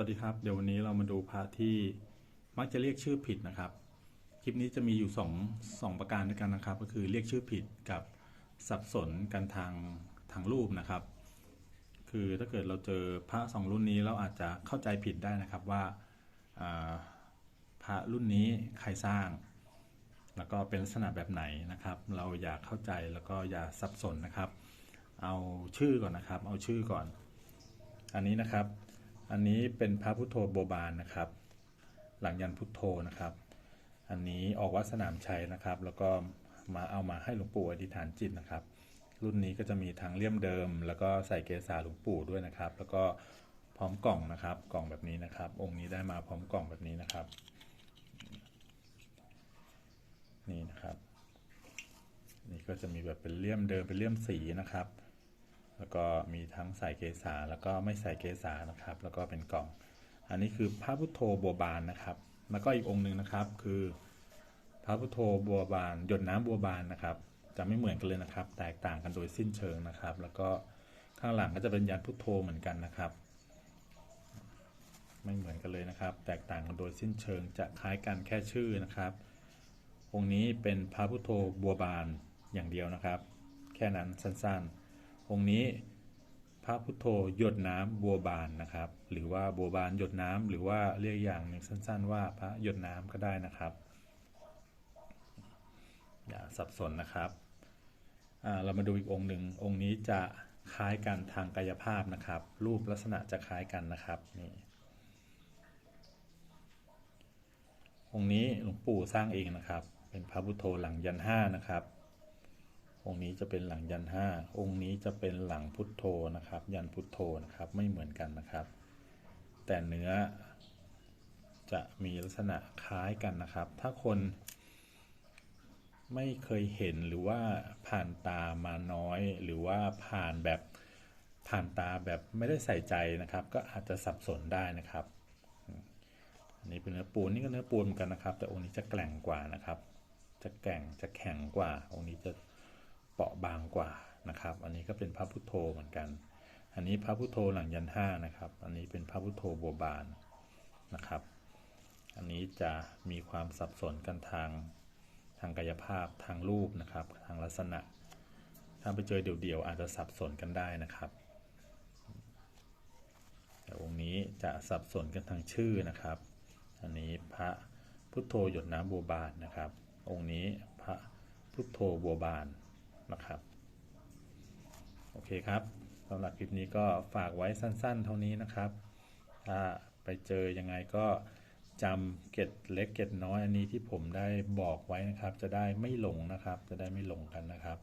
วัสดีครับ เดี๋ยววันนี้เรามาดูพระที่มักจะเรียกชื่อผิดนะครับ คลิปนี้จะมีอยู่สองสองประการด้วยกันนะครับ ก็คือเรียกชื่อผิดกับสับสนกันทางทางรูปนะครับ คือถ้าเกิดเราเจอพระสองรุ่นนี้เราอาจจะเข้าใจผิดได้นะครับว่าอ่าพระรุ่นนี้ใครสร้าง แล้วก็เป็นลักษณะแบบไหนนะครับ เราอย่าเข้าใจแล้วก็อย่าสับสนนะครับ เอาชื่อก่อนนะครับ เอาชื่อก่อน อันนี้นะครับ อันนี้เป็นพระพุทโธโบบานนะครับ หลังยันพุทโธนะครับ อันนี้ออกวัดสนามชัยนะครับ แล้วก็มาเอามาให้หลวงปู่อธิษฐานจิตนะครับ รุ่นนี้ก็จะมีทั้งเลี่ยมเดิม แล้วก็ใส่เกสาหลวงปู่ด้วยนะครับ แล้วก็พร้อมกล่องนะครับ กล่องแบบนี้นะครับ องค์นี้ได้มาพร้อมกล่องแบบนี้นะครับ นี่นะครับ นี่ก็จะมีแบบเป็นเลี่ยมเดิมเป็นเลี่ยมสีนะครับ แล้วก็มีทั้งใส่เกสาแล้วก็ไม่ใส่เกสานะครับ แล้วก็เป็นกล่อง อันนี้คือพระพุทโธบัวบานนะครับ แล้วก็อีกองค์หนึ่งนะครับ คือพระพุทโธบัวบาน หยดน้ำบัวบานนะครับ จะไม่เหมือนกันเลยนะครับ แตกต่างกันโดยสิ้นเชิงนะครับ แล้วก็ข้างหลังก็จะเป็นยันพุทโธเหมือนกันนะครับ ไม่เหมือนกันเลยนะครับ แตกต่างกันโดยสิ้นเชิง จะคล้ายกันแค่ชื่อนะครับ องค์นี้เป็นพระพุทโธบัวบานอย่างเดียวนะครับ แค่นั้นสั้นๆ องค์นี้พระพุทโธหยดน้ำบัวบานนะครับ หรือว่าบัวบานหยดน้ำหรือว่าเรียกอย่างหนึ่งสั้น ๆ ว่าพระหยดน้ำก็ได้นะครับ อย่าสับสนนะครับเรามาดูอีกองค์หนึ่งองค์นี้จะคล้ายกันทางกายภาพนะครับ รูปลักษณะจะคล้ายกันนะครับนี่องค์นี้หลวงปู่สร้างเองนะครับ เป็นพระพุทโธหลังยันห้านะครับ องค์นี้จะเป็นหลังยันห้าองค์นี้จะเป็นหลังพุทโธนะครับ ยันพุทโธนะครับไม่เหมือนกันนะครับ แต่เนื้อจะมีลักษณะคล้ายกันนะครับ ถ้าคนไม่เคยเห็นหรือว่าผ่านตามาน้อย หรือว่าผ่านแบบผ่านตาแบบไม่ได้ใส่ใจนะครับ ก็อาจจะสับสนได้นะครับอันนี้เป็นเนื้อปูนนี่ก็เนื้อปูนเหมือนกันนะครับ แต่องค์นี้จะแกร่งกว่านะครับ จะแกร่งจะแข็งกว่าองค์นี้จะ เปราะบางกว่านะครับ อันนี้ก็เป็นพระพุทโธเหมือนกัน อันนี้พระพุทโธหลังยันห้านะครับ อันนี้เป็นพระพุทโธบัวบานนะครับ อันนี้จะมีความสับสนกันทางทางกายภาพทางรูปนะครับ ทางลักษณะ ถ้าไปเจอเดี่ยวๆอาจจะสับสนกันได้นะครับแต่องค์นี้จะสับสนกันทางชื่อนะครับ อันนี้พระพุทโธหยดน้ำบัวบานนะครับ องค์นี้พระพุทโธบัวบาน นะครับโอเคครับสำหรับคลิปนี้ก็ฝากไว้สั้นๆ เท่านี้นะครับถ้าไปเจอยังไงก็จำเก็ดเล็กเก็ดน้อยอันนี้ที่ผมได้บอกไว้นะครับ จะได้ไม่หลงนะครับ จะได้ไม่หลงกันนะครับ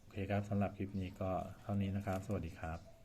โอเคครับสำหรับคลิปนี้ก็เท่านี้นะครับ สวัสดีครับ